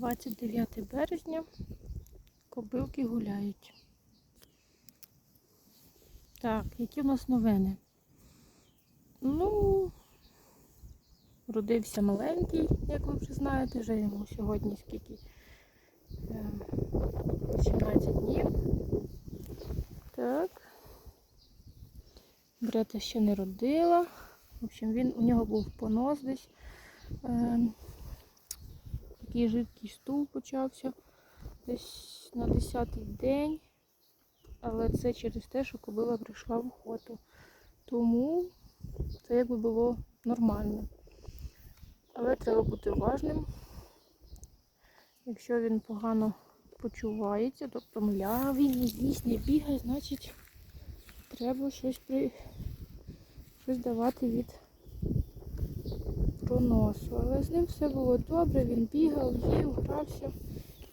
29 березня. Кобилки гуляють. Так, які в нас новини? Ну, родився маленький, як ви вже знаєте, вже йому сьогодні скільки? Е, 18 днів. Так. Брата ще не родила. В общем, він, у нього був понос десь. Такий жидкий стул почався десь на 10-й день. Але це через те, що кобила прийшла в охоту. Тому це якби було нормально. Але треба бути уважним. Якщо він погано почувається, тобто млявий, не їсть, не бігає, значить треба щось при... щось давати від проносу. Але з ним все було добре, він бігав, їв, грався.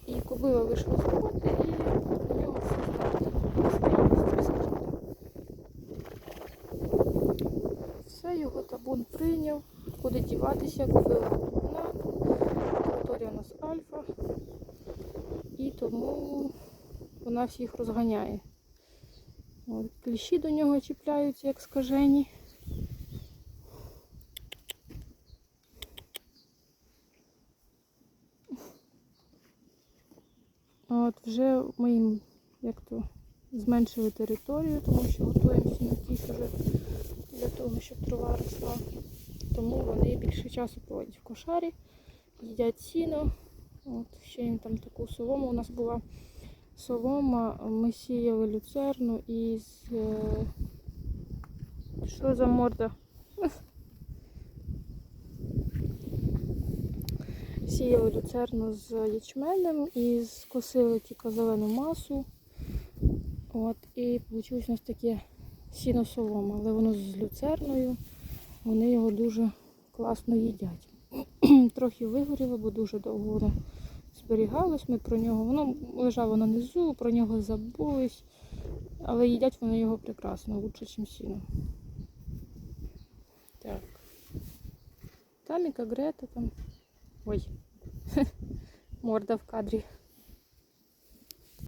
І кобила вийшла з роботи і у нього все стало. Все, його табун прийняв. Куди діватися, кобила одна. Територія у нас альфа. І тому вона всіх розганяє. От, кліщі до нього чіпляються, як скажені. От вже ми їм як то зменшили територію, тому що готуємо сінокіс вже для того, щоб трава росла. Тому вони більше часу проводять в кошарі, їдять сіно. От, ще їм там таку солому. У нас була солома, ми сіяли люцерну із. е, Що за морда? Сіяли люцерну з ячменем і скосили тільки зелену масу. От, і вийшло у нас таке сіно солома, але воно з люцерною. Вони його дуже класно їдять. Трохи вигоріло, бо дуже довго воно зберігалось. Ми про нього, воно лежало на низу, про нього забулись, але їдять вони його прекрасно, лучше, ніж сіно. Так. Таміка, Грета там. Ой, морда в кадрі.